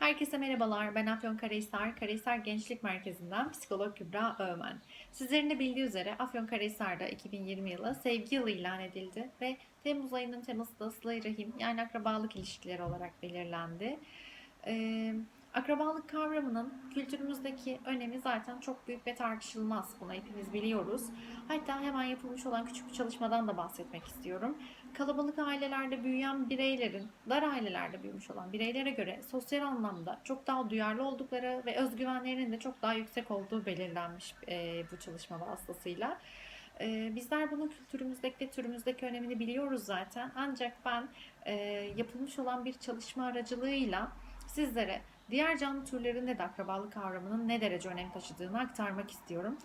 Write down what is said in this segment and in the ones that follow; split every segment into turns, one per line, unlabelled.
Herkese merhabalar. Ben Afyonkarahisar, Karahisar Gençlik Merkezi'nden psikolog Kübra Öğmen. Sizlerin de bildiği üzere Afyonkarahisar'da 2020 yılı sevgi yılı ilan edildi ve Temmuz ayının teması da sıla rahim yani akrabalık ilişkileri olarak belirlendi. Ee, akrabalık kavramının kültürümüzdeki önemi zaten çok büyük ve tartışılmaz. Bunu hepimiz biliyoruz. Hatta hemen yapılmış olan küçük bir çalışmadan da bahsetmek istiyorum. Kalabalık ailelerde büyüyen bireylerin, dar ailelerde büyümüş olan bireylere göre sosyal anlamda çok daha duyarlı oldukları ve özgüvenlerinin de çok daha yüksek olduğu belirlenmiş e, bu çalışma vasıtasıyla. E, bizler bunun kültürümüzdeki ve türümüzdeki önemini biliyoruz zaten. Ancak ben e, yapılmış olan bir çalışma aracılığıyla sizlere diğer canlı türlerinde de akrabalık kavramının ne derece önem taşıdığını aktarmak istiyorum.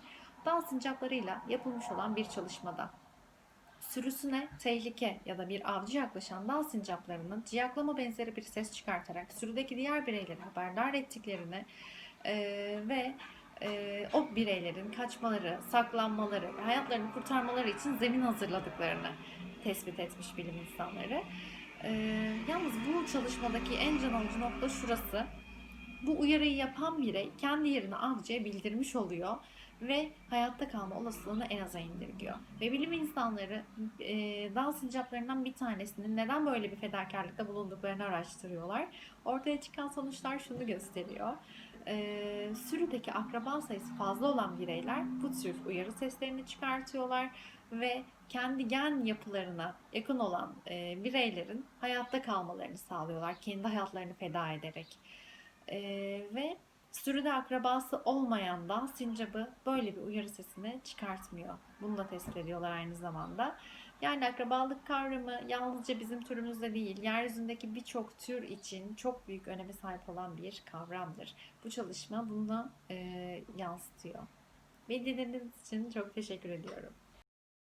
Dal sincaplarıyla yapılmış olan bir çalışmada sürüsüne tehlike ya da bir avcı yaklaşan dal sincaplarının ciyaklama benzeri bir ses çıkartarak sürüdeki diğer bireyleri haberdar ettiklerini e, ve e, o bireylerin kaçmaları, saklanmaları ve hayatlarını kurtarmaları için zemin hazırladıklarını tespit etmiş bilim insanları. E, yalnız bu çalışmadaki en can alıcı nokta şurası. Bu uyarıyı yapan birey kendi yerini avcıya bildirmiş oluyor ve hayatta kalma olasılığını en aza indirgiyor. Ve bilim insanları e, dal sincaplarından bir tanesinin neden böyle bir fedakarlıkta bulunduklarını araştırıyorlar. Ortaya çıkan sonuçlar şunu gösteriyor. E, sürüdeki akraba sayısı fazla olan bireyler bu tür uyarı seslerini çıkartıyorlar ve kendi gen yapılarına yakın olan e, bireylerin hayatta kalmalarını sağlıyorlar. Kendi hayatlarını feda ederek. E, ve Sürüde akrabası olmayan da sincabı böyle bir uyarı sesini çıkartmıyor. Bunu da tespit ediyorlar aynı zamanda. Yani akrabalık kavramı yalnızca bizim türümüzde değil, yeryüzündeki birçok tür için çok büyük öneme sahip olan bir kavramdır. Bu çalışma bunu e, yansıtıyor. Beni dinlediğiniz için çok teşekkür ediyorum.